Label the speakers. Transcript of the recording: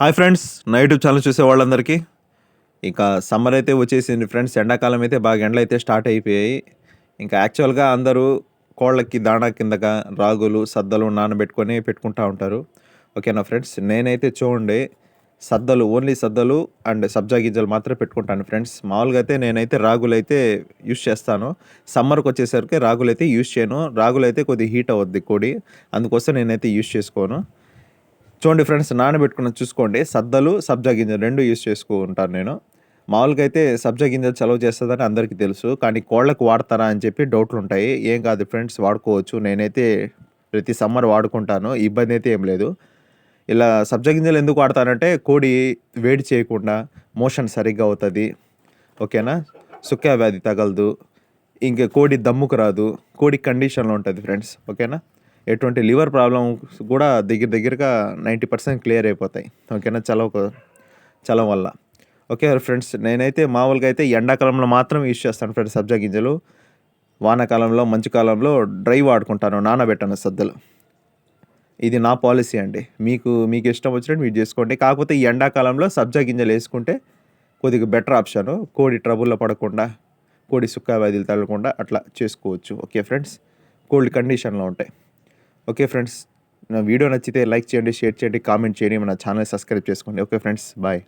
Speaker 1: Hi friends నా YouTube channel చూసే వాళ్ళందరికీ. ఇంకా సమ్మర్ అయితే వచ్చేసింది ఫ్రెండ్స్ ఎండాకాలం అయితే బాగా ఎండలు అయితే స్టార్ట్ అయిపోయాయి. ఇంకా యాక్చువల్గా అందరూ కోళ్ళకి దాణా కిందగా రాగులు సద్దలు నానబెట్టుకొని పెట్టుకుంటా ఉంటారు. ఓకేనా ఫ్రెండ్స్? నేనైతే చూడండి సద్దలు ఓన్లీ సద్దలు అండ్ సబ్జా గింజలు మాత్రమే పెట్టుకుంటాను ఫ్రెండ్స్. మామూలుగా అయితే నేనైతే రాగులు అయితే యూస్ చేస్తాను. సమ్మర్కి వచ్చేసరికి రాగులు అయితే యూస్ చేయను. రాగులు అయితే కొద్దిగా హీట్ అవుద్ది కోడి అందుకోసం నేనైతే యూస్ చేసుకోను. చూడండి ఫ్రెండ్స్ నానబెట్టుకున్న చూసుకోండి. సద్దలు సబ్జా గింజలు రెండు యూస్ చేసుకుంటాను నేను. మామూలుగా అయితే సబ్జా గింజలు చలవ చేస్తుందని అందరికీ తెలుసు కానీ కోళ్ళకు వాడతారా అని చెప్పి డౌట్లు ఉంటాయి ఏం కాదు ఫ్రెండ్స్ వాడుకోవచ్చు. నేనైతే ప్రతి సమ్మర్ వాడుకుంటాను ఇబ్బంది అయితే ఏం లేదు. ఇలా సబ్జా గింజలు ఎందుకు వాడతానంటే కోడి వేడి చేయకుండా మోషన్ సరిగ్గా అవుతుంది. ఓకేనా? సుక్క వ్యాధి తగలదు. ఇంకా కోడి దమ్ముకు రాదు. కోడి కండిషన్లో ఉంటుంది ఫ్రెండ్స్. ఓకేనా? ఎటువంటి లివర్ ప్రాబ్లమ్స్ కూడా దగ్గర దగ్గరగా నైంటీ పర్సెంట్ క్లియర్ అయిపోతాయి. ఓకేనా? చలవ చలం వల్ల. ఓకే ఫ్రెండ్స్ నేనైతే మామూలుగా అయితే ఎండాకాలంలో మాత్రం యూజ్ చేస్తాను ఫ్రెండ్స్ సబ్జా గింజలు. వానాకాలంలో మంచు కాలంలో డ్రై వాడుకుంటాను నానబెట్టాను సద్దలు. ఇది నా పాలసీ అండి. మీకు మీకు ఇష్టం వచ్చినట్టు మీరు చేసుకోండి. కాకపోతే ఈ ఎండాకాలంలో సబ్జా గింజలు వేసుకుంటే కొద్దిగా బెటర్ ఆప్షన్. కోడి ట్రబుల్లో పడకుండా కోడి సుక్క వ్యాధులు తగలకుండా అట్లా చేసుకోవచ్చు. ఓకే ఫ్రెండ్స్ కోల్డ్ కండిషన్లో ఉంటాయి. ఓకే ఫ్రెండ్స్ నా వీడియో నచ్చితే లైక్ చేయండి షేర్ చేయండి కామెంట్ చేయండి మన ఛానల్ సబ్స్క్రైబ్ చేసుకోండి. Okay friends bye.